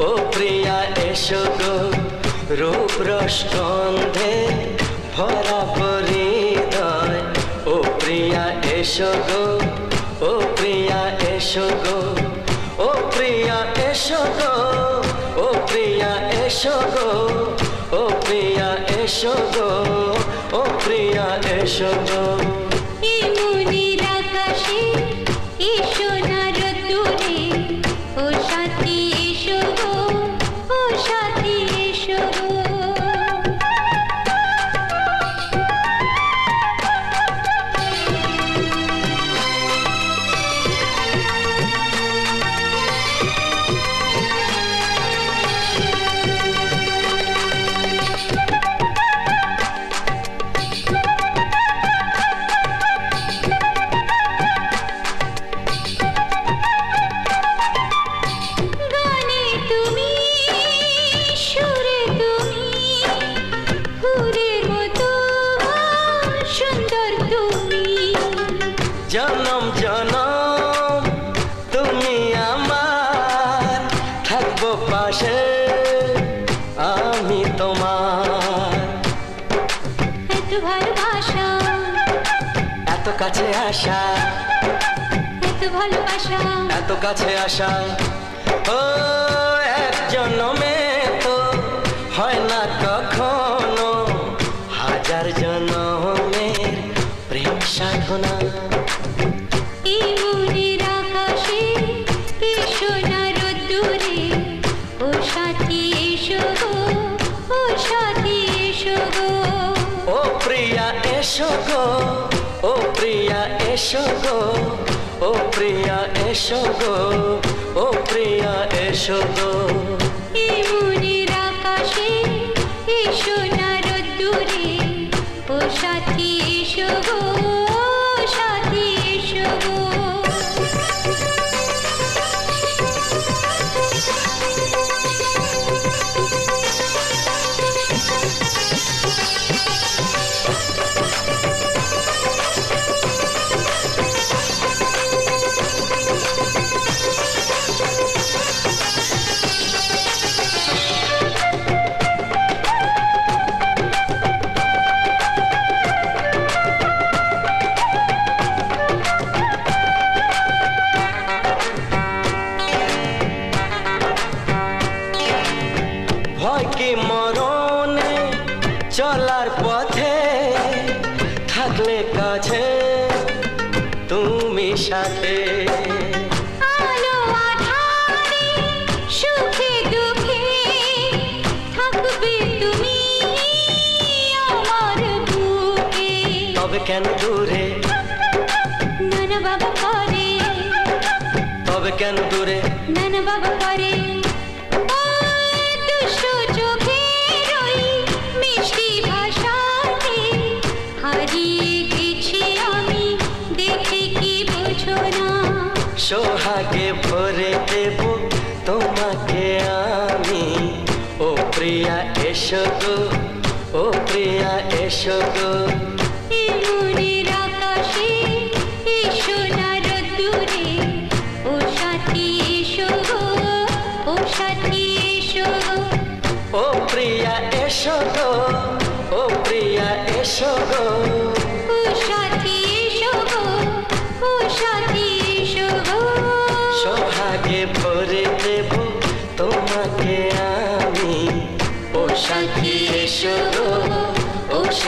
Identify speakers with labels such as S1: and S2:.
S1: ও প্রিয়া, এসো গো। রূপ রসগন্ধে ভরা পরিদয় ও প্রিয়া, এসো গো। ও প্রিয়া, এসো গো। ও প্রিয়া, এসো গো। ও প্রিয়া, এসো গো। ও প্রিয়া, এসো গো। ও প্রিয়া, এসো গো।
S2: ভালোবাসা
S1: এত কাছে আসা।
S2: এত ভালোবাসা।
S1: এত কাছে আসা। ও এক জন্মে তো হয় না কখনো। হাজার জন্মের প্রেম সাধনা।
S2: এসো গো, ও
S1: প্রিয়া এসো গো, ও প্রিয়া এসো গো, ও প্রিয়া এসো গো।
S2: আকাশে এসো না রোদ্দুরে ও সাথী এসো গো।
S1: থাকলে কাছে তুমি সাথে তবে কেন দূরে
S2: নানা বাবা করে
S1: তবে কেন দূরে
S2: নানা বাবা করে
S1: সোহাগে ভরে দেব তোমাকে আমি। ও প্রিয়া এসো গো ও প্রিয়া এসো গো।
S2: ও
S1: প্রিয়া এসো গো ও প্রিয়া এসো গো।
S2: ও সাথী এসো গো ও সাথী